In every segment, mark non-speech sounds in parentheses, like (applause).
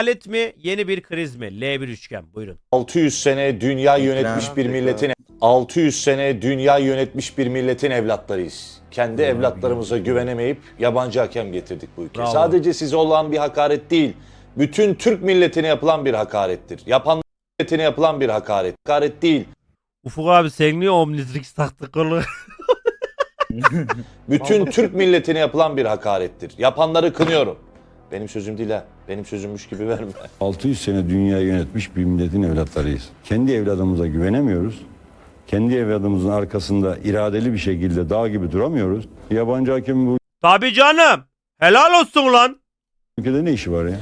Adalet mi yeni bir kriz mi? L1 üçgen buyurun. 600 sene dünya yönetmiş bir milletin 600 sene dünya yönetmiş bir milletin evlatlarıyız. Kendi evlatlarımıza güvenemeyip yabancı hakem getirdik bu ülkeye. Bravo. Sadece size olan bir hakaret değil. Bütün Türk milletine yapılan bir hakarettir. Yapan milletine yapılan bir hakaret. Hakaret değil. Ufuk abi sen niye Omnitrix taktık oğlum? (laughs) Bütün Türk milletine yapılan bir hakarettir. Yapanları kınıyorum. Benim sözüm değil ha. Benim sözümmüş gibi verme. (laughs) 600 sene dünyayı yönetmiş bir milletin evlatlarıyız. Kendi evladımıza güvenemiyoruz. Kendi evladımızın arkasında iradeli bir şekilde dağ gibi duramıyoruz. Yabancı hakemin bu Tabii canım. Helal olsun lan. ülkede ne işi var ya?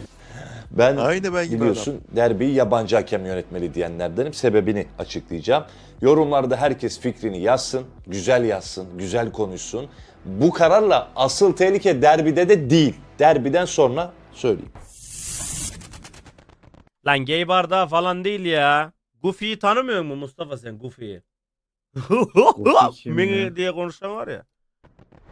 Ben Aynı ben gibi biliyorsun derbiyi yabancı hakem yönetmeli diyenlerdenim. Sebebini açıklayacağım. Yorumlarda herkes fikrini yazsın, güzel yazsın, güzel konuşsun. Bu kararla asıl tehlike derbide de değil. Derbiden sonra söyleyeyim. Lan gay bardağı falan değil ya. Goofy'yi tanımıyor musun Mustafa sen Goofy'yi? (laughs) kim Mini ya? diye konuşan var ya.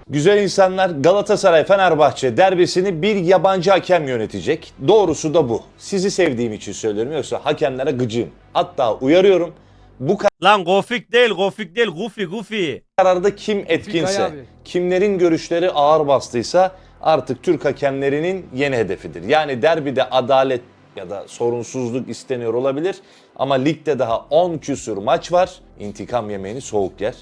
Güzel insanlar Galatasaray Fenerbahçe derbisini bir yabancı hakem yönetecek. Doğrusu da bu. Sizi sevdiğim için söylüyorum yoksa hakemlere gıcığım. Hatta uyarıyorum. Bu Lan Gofik değil Gofik değil Goofy Goofy. kararda kim etkinse, kimlerin görüşleri ağır bastıysa artık Türk hakemlerinin yeni hedefidir. Yani derbide adalet ya da sorunsuzluk isteniyor olabilir ama ligde daha 10 küsür maç var. İntikam yemeğini soğuk yer.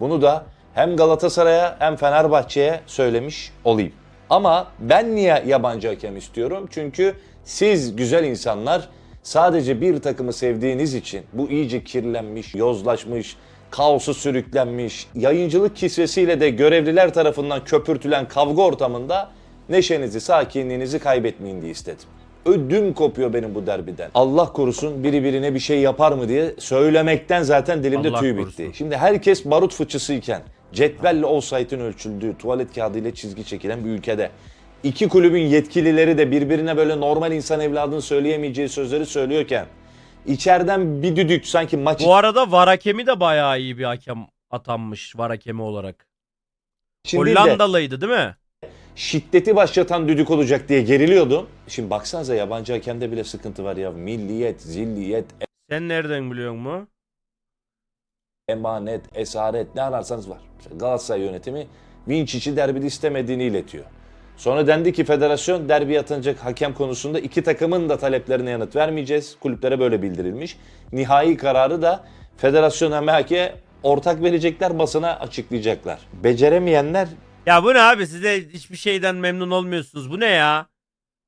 Bunu da hem Galatasaray'a hem Fenerbahçe'ye söylemiş olayım. Ama ben niye yabancı hakem istiyorum? Çünkü siz güzel insanlar sadece bir takımı sevdiğiniz için bu iyice kirlenmiş, yozlaşmış, kaosu sürüklenmiş, yayıncılık kisvesiyle de görevliler tarafından köpürtülen kavga ortamında neşenizi, sakinliğinizi kaybetmeyin diye istedim. Ödüm kopuyor benim bu derbiden. Allah korusun biri birine bir şey yapar mı diye söylemekten zaten dilimde Allah tüy korusun. bitti. Şimdi herkes barut fıçısıyken, cetvelle offside'in ölçüldüğü, tuvalet kağıdıyla çizgi çekilen bir ülkede iki kulübün yetkilileri de birbirine böyle normal insan evladının söyleyemeyeceği sözleri söylüyorken içeriden bir düdük sanki maç Bu arada var hakemi de bayağı iyi bir hakem atanmış var hakemi olarak. içinde de Hollandalıydı değil mi? Şiddeti başlatan düdük olacak diye geriliyordum. Şimdi baksanıza yabancı hakemde bile sıkıntı var ya. Milliyet, zilliyet, Sen nereden biliyorsun mu? emanet, esaret ne ararsanız var. Galatasaray yönetimi Vinçic'i derbide istemediğini iletiyor. Sonra dendi ki federasyon derbi atılacak hakem konusunda iki takımın da taleplerine yanıt vermeyeceğiz. Kulüplere böyle bildirilmiş. Nihai kararı da federasyon hem MHK ortak verecekler basına açıklayacaklar. Beceremeyenler Ya bu ne abi size hiçbir şeyden memnun olmuyorsunuz. Bu ne ya?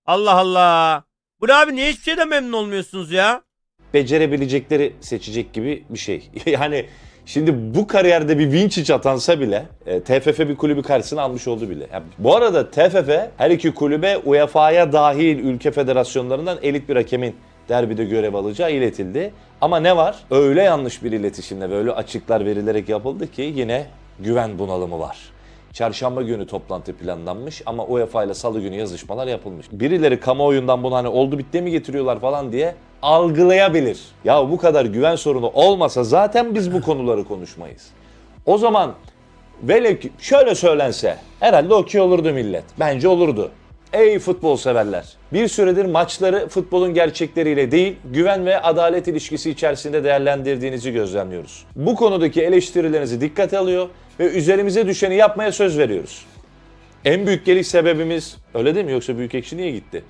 Allah Allah. Bu ne abi niye hiçbir şeyden memnun olmuyorsunuz ya? becerebilecekleri seçecek gibi bir şey. (laughs) yani şimdi bu kariyerde bir Vinçic atansa bile e, TFF bir kulübü karşısına almış oldu bile. Yani bu arada TFF her iki kulübe UEFA'ya dahil ülke federasyonlarından elit bir hakemin derbide görev alacağı iletildi. Ama ne var? Öyle yanlış bir iletişimle ve öyle açıklar verilerek yapıldı ki yine güven bunalımı var. Çarşamba günü toplantı planlanmış ama UEFA ile salı günü yazışmalar yapılmış. Birileri kamuoyundan bunu hani oldu bitti mi getiriyorlar falan diye algılayabilir. Ya bu kadar güven sorunu olmasa zaten biz bu konuları konuşmayız. O zaman velev ki şöyle söylense herhalde okey olurdu millet. Bence olurdu. Ey futbol severler. Bir süredir maçları futbolun gerçekleriyle değil, güven ve adalet ilişkisi içerisinde değerlendirdiğinizi gözlemliyoruz. Bu konudaki eleştirilerinizi dikkate alıyor ve üzerimize düşeni yapmaya söz veriyoruz. En büyük geliş sebebimiz öyle değil mi yoksa büyük ekşi niye gitti?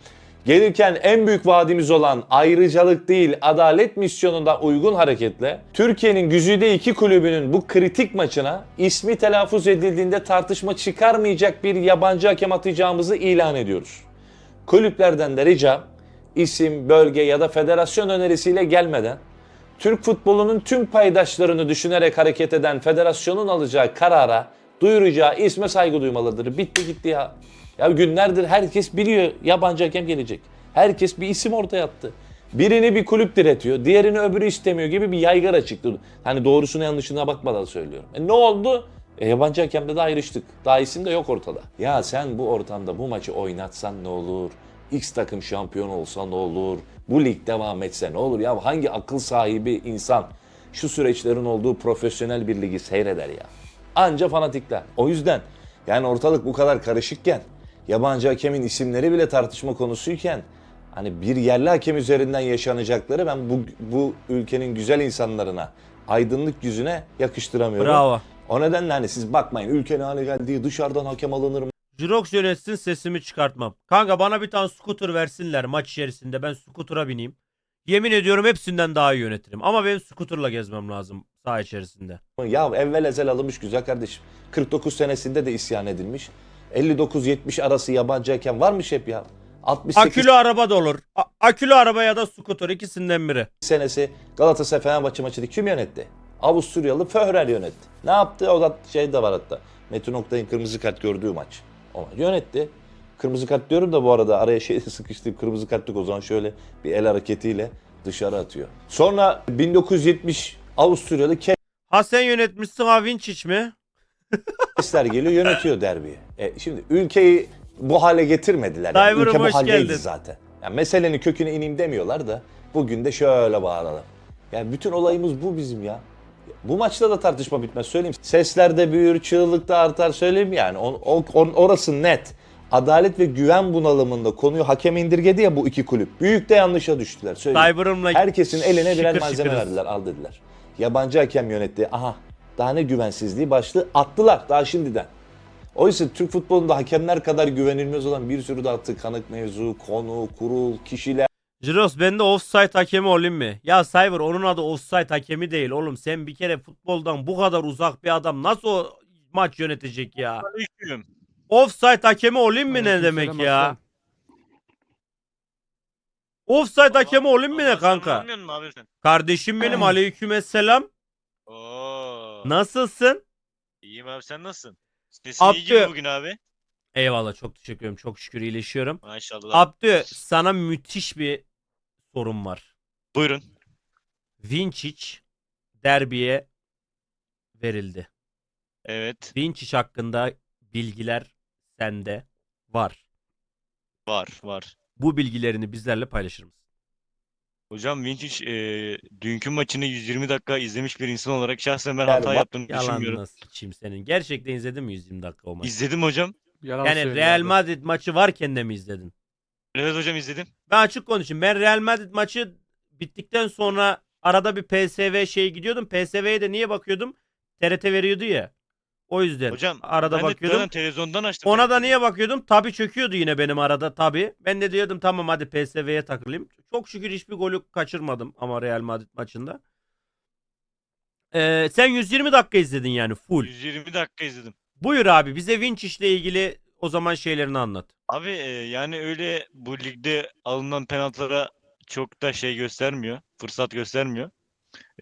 Gelirken en büyük vaadimiz olan ayrıcalık değil adalet misyonunda uygun hareketle Türkiye'nin güzide iki kulübünün bu kritik maçına ismi telaffuz edildiğinde tartışma çıkarmayacak bir yabancı hakem atacağımızı ilan ediyoruz. Kulüplerden de ricam isim, bölge ya da federasyon önerisiyle gelmeden Türk futbolunun tüm paydaşlarını düşünerek hareket eden federasyonun alacağı karara, duyuracağı isme saygı duymalıdır. Bitti gitti ya. Ya günlerdir herkes biliyor yabancı hakem gelecek. Herkes bir isim ortaya attı. Birini bir kulüp diretiyor, diğerini öbürü istemiyor gibi bir yaygara çıktı. Hani doğrusuna yanlışına bakmadan söylüyorum. E ne oldu? E yabancı hakemde de ayrıştık. Daha isim de yok ortada. Ya sen bu ortamda bu maçı oynatsan ne olur? X takım şampiyon olsa ne olur? Bu lig devam etse ne olur? Ya hangi akıl sahibi insan şu süreçlerin olduğu profesyonel bir ligi seyreder ya? Anca fanatikler. O yüzden yani ortalık bu kadar karışıkken, yabancı hakemin isimleri bile tartışma konusuyken Hani bir yerli hakem üzerinden yaşanacakları ben bu bu ülkenin güzel insanlarına, aydınlık yüzüne yakıştıramıyorum. Bravo. O nedenle hani siz bakmayın ülke ne hale geldi dışarıdan hakem alınır mı? Jirox yönetsin sesimi çıkartmam. Kanka bana bir tane scooter versinler maç içerisinde ben scooter'a bineyim. Yemin ediyorum hepsinden daha iyi yönetirim. Ama benim scooter'la gezmem lazım saha içerisinde. Ya evvel ezel alınmış güzel kardeşim. 49 senesinde de isyan edilmiş. 59-70 arası yabancı hakem varmış hep ya. 68 Akülü araba da olur. A- akülü araba ya da scooter ikisinden biri. senesi Galatasaray Fenerbahçe maçını kim yönetti? Avusturyalı Föhrer yönetti. Ne yaptı? O da şey de var hatta. Metin Oktay'ın kırmızı kart gördüğü maç. O maç yönetti. Kırmızı kart diyorum da bu arada araya şey sıkıştı. Kırmızı kart yok o zaman şöyle bir el hareketiyle dışarı atıyor. Sonra 1970 Avusturyalı Ha sen yönetmişsin ha Vinçic mi? Kesler geliyor yönetiyor derbiyi. E, şimdi ülkeyi bu hale getirmediler. Yani. Ülke bu haldeydi geldin. zaten. Yani meselenin köküne ineyim demiyorlar da bugün de şöyle bağıralım. Yani bütün olayımız bu bizim ya. Bu maçta da tartışma bitmez söyleyeyim. Sesler de büyür, çığlık da artar söyleyeyim yani. O, o- o- orası net. Adalet ve güven bunalımında konuyu hakeme indirgedi ya bu iki kulüp. Büyük de yanlışa düştüler. Söyleyeyim. Herkesin eline birer şıkır malzeme şıkırız. verdiler, al dediler. Yabancı hakem yönetti. Aha, daha ne güvensizliği başlığı attılar daha şimdiden. Oysa Türk futbolunda hakemler kadar güvenilmez olan bir sürü daha tıkanık mevzu, konu, kurul, kişiler Jiros ben de offside hakemi olayım mı? Ya Cyber onun adı offside hakemi değil oğlum. Sen bir kere futboldan bu kadar uzak bir adam nasıl o maç yönetecek ya? Aleyküm. Offside hakemi olayım mı ne demek ya? Offside hakemi olayım mı ne kanka? olmuyor musun abi sen? Kardeşim benim aleykümselam. Oo. Nasılsın? İyiyim abi sen nasılsın? Sesin iyi gibi Abdü. bugün abi. Eyvallah çok teşekkür ederim. Çok şükür iyileşiyorum. Maşallah. Abdü sana müthiş bir sorum var. Buyurun. Vinçic derbiye verildi. Evet. Vinçic hakkında bilgiler sende var. Var var. Bu bilgilerini bizlerle paylaşır mısın? Hocam Vinçic e, dünkü maçını 120 dakika izlemiş bir insan olarak şahsen ben Yani hata yaptığını düşünmüyorum. Yalan nasıl içeyim senin? Gerçekten izledin mi 120 dakika o maçı? İzledim hocam. Yalan Yani söylüyor Real abi. Madrid maçı varken de mi izledin? Evet hocam izledim. Ben açık konuşayım. Ben Real Madrid maçı bittikten sonra arada bir PSV şey gidiyordum. PSV'ye de niye bakıyordum? TRT veriyordu ya. O yüzden Hocam arada ben de bakıyordum. zaten televizyondan açtım. Ona da niye bakıyordum? Tabi çöküyordu yine benim arada tabi. Ben de diyordum tamam hadi PSV'ye takılayım. Çok şükür hiçbir golü kaçırmadım ama Real Madrid maçında. Ee, sen 120 dakika izledin yani full. 120 dakika izledim. Buyur abi bize Vinç ile ilgili o zaman şeylerini anlat. Abi e, yani öyle bu ligde alınan penaltılara çok da şey göstermiyor. Fırsat göstermiyor.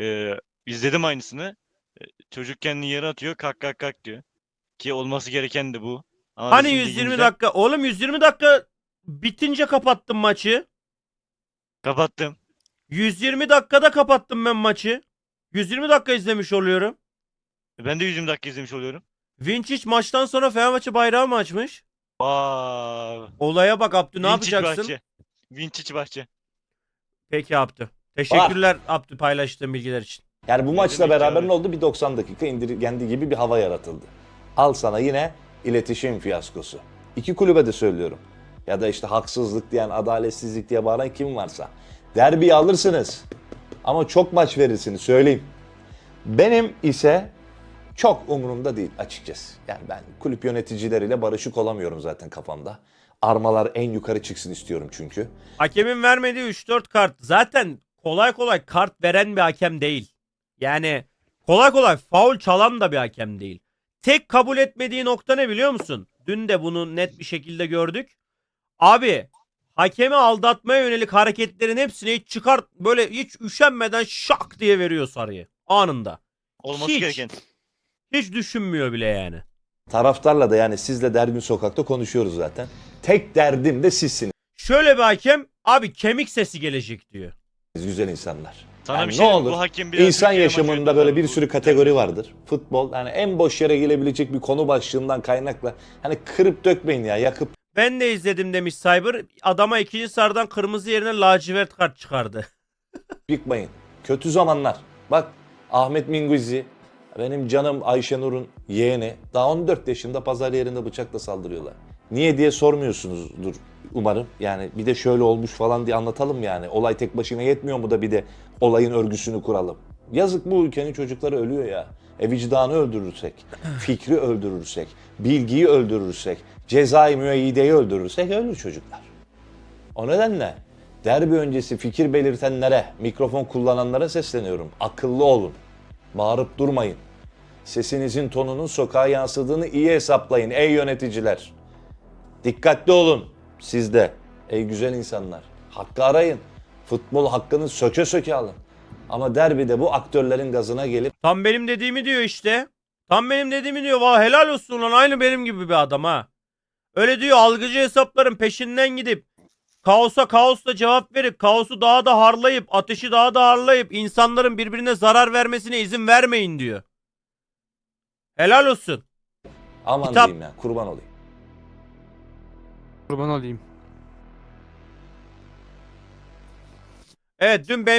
E, izledim aynısını. E, çocuk kendini yere atıyor kalk kalk kalk diyor. Ki olması gereken de bu. Ama Hani bizim 120 ligimizde- dakika? Oğlum 120 dakika bitince kapattım maçı. Kapattım. 120 dakikada kapattım ben maçı. 120 dakika izlemiş oluyorum. Ben de 120 dakika izlemiş oluyorum. Vinçic maçtan sonra Fenerbahçe bayrağı mı açmış? Vaa. Olaya bak Abdü ne Vinçic yapacaksın? Bahçe. Vinçic Bahçe. Peki Abdü. Teşekkürler Abdü paylaştığın bilgiler için. Yani bu Ne maçla beraber ne oldu? Bir 90 dakika indirgendi gibi bir hava yaratıldı. Al sana yine iletişim fiyaskosu. İki kulübe de söylüyorum. Ya da işte haksızlık diyen, adaletsizlik diye bağıran kim varsa. Derbiyi alırsınız. Ama çok maç verirsiniz söyleyeyim. Benim ise çok umurumda değil açıkçası. Yani ben kulüp yöneticileriyle barışık olamıyorum zaten kafamda. Armalar en yukarı çıksın istiyorum çünkü. Hakemin vermediği 3-4 kart zaten kolay kolay kart veren bir hakem değil. Yani kolay kolay faul çalan da bir hakem değil. Tek kabul etmediği nokta ne biliyor musun? Dün de bunu net bir şekilde gördük. Abi hakemi aldatmaya yönelik hareketlerin hepsini hiç çıkart böyle hiç üşenmeden şak diye veriyor sarıyı anında. Olması Hiç. gereken. Hiç düşünmüyor bile yani. Taraftarla da yani sizle Dergin Sokak'ta konuşuyoruz zaten. Tek derdim de sizsiniz Şöyle bir hakem abi kemik sesi gelecek diyor. güzel insanlar. Sana Yani bir ne şey diyeyim, olur, bu hakem biraz İnsan yaşamında böyle bir sürü kategori vardır. Futbol yani en boş yere gelebilecek bir konu başlığından kaynakla hani kırıp dökmeyin ya yakıp Ben de izledim demiş Cyber. Adama ikinci sarıdan kırmızı yerine lacivert kart çıkardı. (laughs) yıkmayın. Kötü zamanlar. Bak Ahmet Minguzi benim canım Ayşenur'un yeğeni daha 14 yaşında pazar yerinde bıçakla saldırıyorlar. Niye diye sormuyorsunuzdur umarım. Yani bir de şöyle olmuş falan diye anlatalım yani. Olay tek başına yetmiyor mu da bir de olayın örgüsünü kuralım. Yazık bu ülkenin çocukları ölüyor ya. E vicdanı öldürürsek, fikri öldürürsek, bilgiyi öldürürsek, cezai müeyyideyi öldürürsek ölür çocuklar. O nedenle derbi öncesi fikir belirtenlere, mikrofon kullananlara sesleniyorum. Akıllı olun. Bağırıp durmayın. Sesinizin tonunun sokağa yansıdığını iyi hesaplayın ey yöneticiler. Dikkatli olun siz de ey güzel insanlar. Hakkı arayın. Futbol hakkını söke söke alın. Ama derbide bu aktörlerin gazına gelip Tam benim dediğimi diyor işte. Tam benim dediğimi diyor. Valla helal olsun lan aynı benim gibi bir adam ha. Öyle diyor algıcı hesapların peşinden gidip kaosa kaosla cevap verip kaosu daha da harlayıp ateşi daha da harlayıp insanların birbirine zarar vermesine izin vermeyin diyor. Helal olsun. aman Kitap- diyeyim ya kurban olayım. Kurban olayım. Evet dün ben